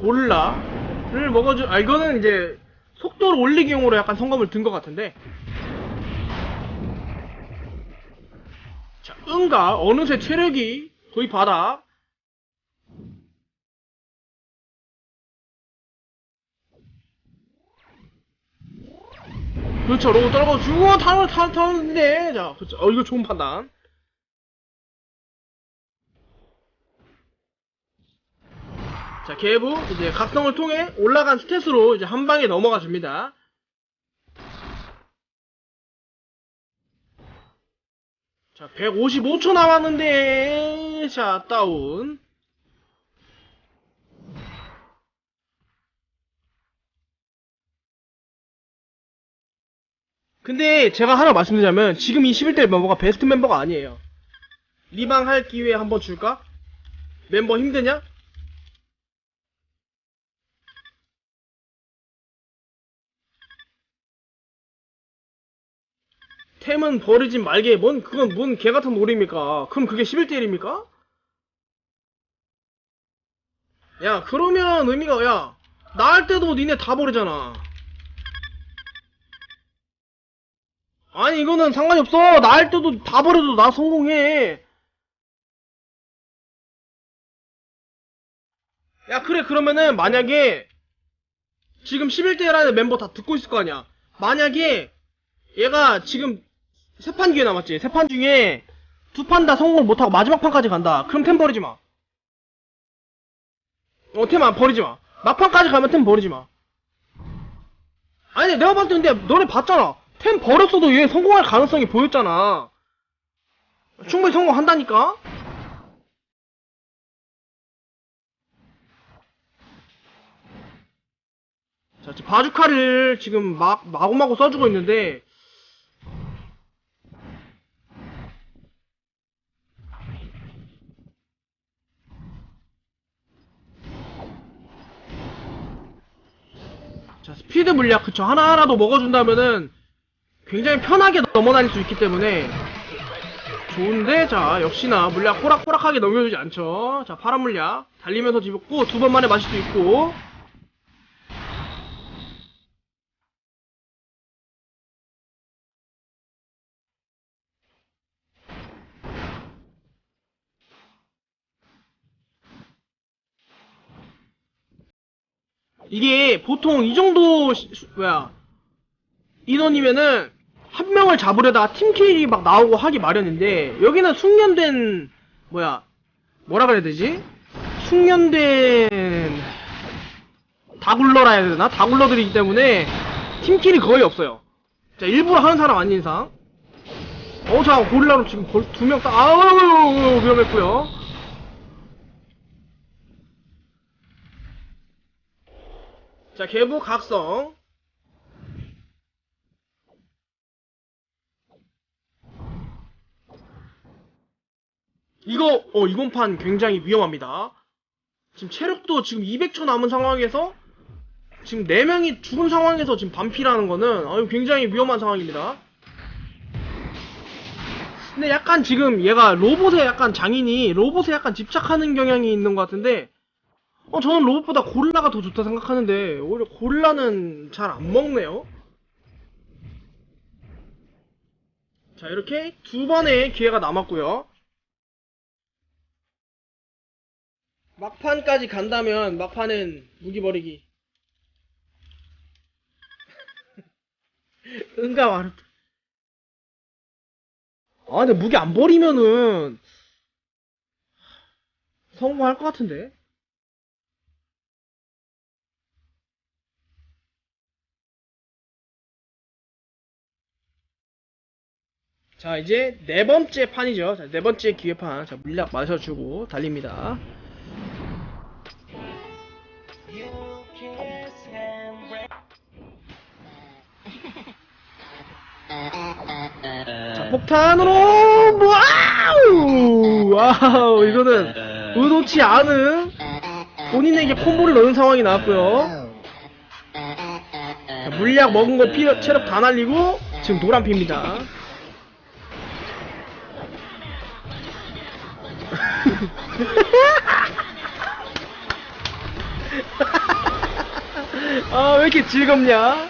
고릴라를 먹어주 아 이거는 이제 속도를 올리기용으로 약간 성검을 든 것 같은데. 자 응가 어느새 체력이 거의 바닥. 그렇죠. 로고 떨궈주고 타는 타 타는데. 자 그렇죠. 어 이거 좋은 판단 자 개부 이제 각성을 통해 올라간 스탯으로 이제 한 방에 넘어가 줍니다 자 155초 남았는데 자 다운 근데 제가 하나 말씀드리자면 지금 이 11대 멤버가 베스트 멤버가 아니에요. 리방 할 기회 한번 줄까? 멤버 힘드냐? 템은 버리지 말게. 뭔 그건 뭔 개같은 놀이입니까? 그럼 그게 11대1입니까? 야 그러면 의미가 야 나 할 때도 니네 다 버리잖아. 아니 이거는 상관이 없어. 나 할 때도 다 버려도 나 성공해. 야 그래 그러면은 만약에 지금 11대1 하는 멤버 다 듣고 있을 거 아니야. 만약에 얘가 지금 세 판 기회 남았지 세 판 중에 두 판 다 성공 못하고 마지막 판까지 간다 그럼 템 버리지 마 어, 템 안 버리지 마. 막판까지 가면 템 버리지 마. 아니, 내가 봤을 때 근데 너네 봤잖아. 템 버렸어도 얘 성공할 가능성이 보였잖아. 충분히 성공한다니까? 자, 바주카를 지금 막, 마구마구 써주고 있는데, 자, 스피드 물약, 그쵸. 하나하나도 먹어준다면은 굉장히 편하게 넘어다닐 수 있기 때문에 좋은데, 자, 역시나 물약 호락호락하게 넘겨주지 않죠. 자, 파란 물약. 달리면서 집었고, 두 번 만에 마실 수 있고. 이게 보통 이 정도 시- 수- 뭐야 인원이면은 한 명을 잡으려다가 팀킬이 막 나오고 하기 마련인데 여기는 숙련된 뭐야 뭐라 그래야 되지? 숙련된 다굴러라 해야 되나? 다굴러들이기 때문에 팀킬이 거의 없어요. 자 일부러 하는 사람 아닌 이상 어자 고릴라로 지금 두 명 딱 아우 위험했고요. 자, 개부 각성. 이거, 어, 이번 판 굉장히 위험합니다. 지금 체력도 지금 200초 남은 상황에서 지금 4명이 죽은 상황에서 지금 반피라는 거는 아유, 굉장히 위험한 상황입니다. 근데 약간 지금 얘가 로봇에 약간 장인이 로봇에 약간 집착하는 경향이 있는 것 같은데 어, 저는 로봇보다 고릴라가 더 좋다 생각하는데, 오히려 고릴라는 잘 안 먹네요? 자, 이렇게 두 번의 기회가 남았고요 막판까지 간다면, 막판은 무기 버리기. 응가 말했다. 아, 근데 무기 안 버리면은, 성공할 것 같은데? 자 이제 네 번째 판이죠. 자, 네 번째 기회판. 자 물약 마셔주고 달립니다. 자 폭탄으로 와우 와우 이거는 의도치 않은 본인에게 콤보를 넣는 상황이 나왔고요. 자, 물약 먹은 거 피, 체력 다 날리고 지금 노란 피입니다. 아, 왜 이렇게 즐겁냐?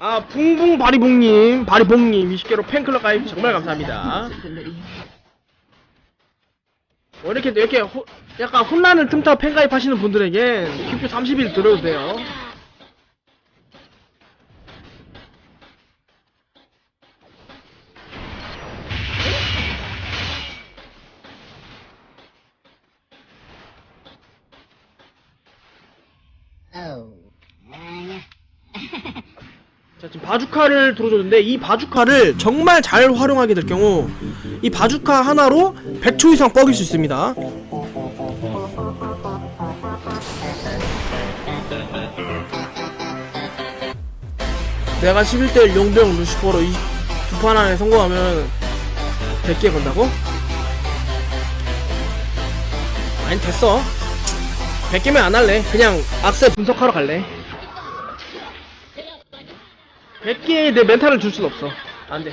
아, 붕붕 바리봉님, 바리봉님, 20개로 팬클럽 가입 정말 감사합니다. 뭐 이렇게, 이렇게, 호- 약간 혼란을 틈타 팬 가입 하시는 분들에겐 큐큐 30일 들어도 돼요. 지금 바주카를 들어줬는데, 이 바주카를 정말 잘 활용하게 될 경우, 이 바주카 하나로 100초 이상 뻐길 수 있습니다. 내가 11대1 용병 루시퍼로 이두판 안에 성공하면 100개 건다고? 아니 됐어 100개면 안 할래 그냥 악세 분석하러 갈래 100개에 내 멘탈을 줄 순 없어. 안 돼.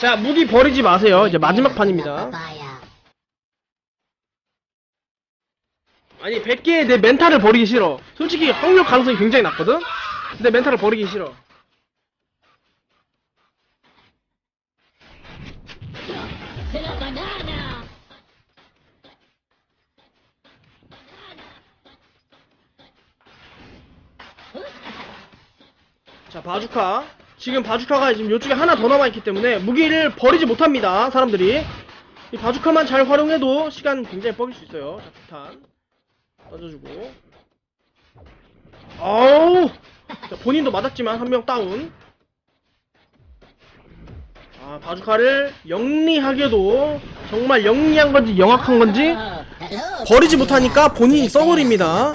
자 무기 버리지 마세요. 이제 마지막 판입니다. papaya. 아니 100개에 내 멘탈을 버리기 싫어. 솔직히 확률 가능성이 굉장히 낮거든? 내 멘탈을 버리기 싫어 자 바주카. 지금 바주카가 지금 이쪽에 하나 더 남아있기 때문에 무기를 버리지 못합니다 사람들이. 이 바주카만 잘 활용해도 시간 굉장히 뻑일 수 있어요. 자 폭탄. 던져주고. 어우! 자, 본인도 맞았지만 한 명 다운. 아 바주카를 영리하게도 정말 영리한 건지 영악한 건지. 버리지 못하니까 본인이 써버립니다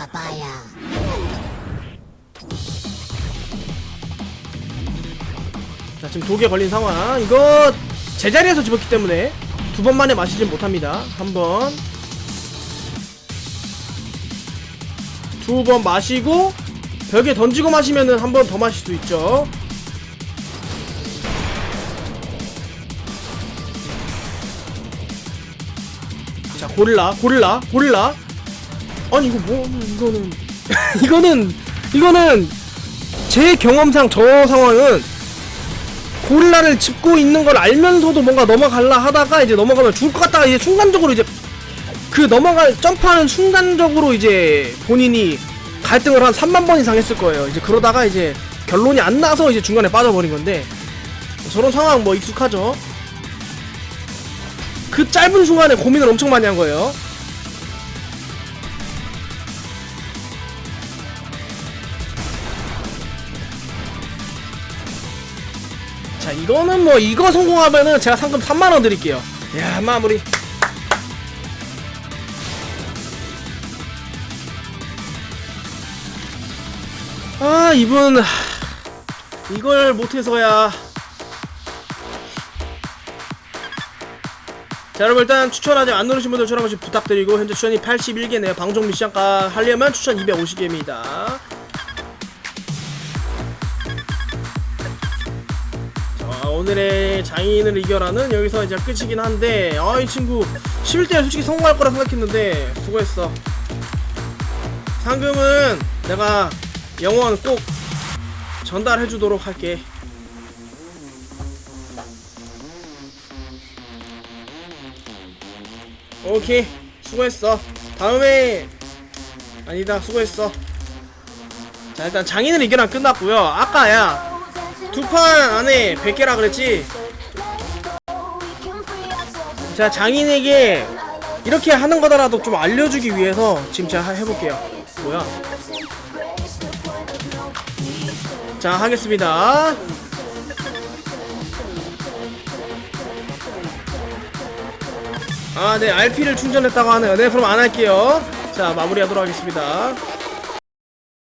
자 지금 독에 걸린 상황. 이거 제자리에서 집었기 때문에 두 번 만에 마시진 못합니다. 한번. 두 번 마시고 벽에 던지고 마시면은 한 번 더 마실 수 있죠. 자 고릴라 고릴라 고릴라. 아니 이거 뭐 이거는. 이거는 이거는 제 경험상 저 상황은 고릴라를 짚고 있는 걸 알면서도 뭔가 넘어갈라 하다가 이제 넘어가면 죽을 것 같다가 이제 순간적으로 이제 그 넘어갈 점프하는 순간적으로 이제 본인이 갈등을 한 3만 번 이상 했을 거예요. 이제 그러다가 이제 결론이 안 나서 이제 중간에 빠져버린 건데 저런 상황 뭐 익숙하죠. 그 짧은 순간에 고민을 엄청 많이 한 거예요. 자 이거는 뭐 이거 성공하면은 제가 상금 3만원 드릴게요. 야 마무리. 아 이분 하, 이걸 못해서야. 자 여러분 일단 추천 아직 안 누르신 분들 추천 한 번씩 부탁드리고 현재 추천이 81개네요. 방송 미션가 하려면 추천 250개입니다 오늘의 장인을 이겨라는 여기서 이제 끝이긴 한데 아 이 친구. 11대 솔직히 성공할 거라 생각했는데 수고했어. 상금은 내가 영원 꼭 전달해 주도록 할게. 오케이. 수고했어. 다음에. 아니다. 수고했어. 자 일단 장인을 이겨라. 끝났고요. 아까 야 두 판 안에 100개라 그랬지? 자, 장인에게 이렇게 하는 거더라도 좀 알려주기 위해서 지금 제가 하- 해볼게요. 뭐야? 자, 하겠습니다. 아, 네, RP를 충전했다고 하네요. 네, 그럼 안 할게요. 자, 마무리하도록 하겠습니다.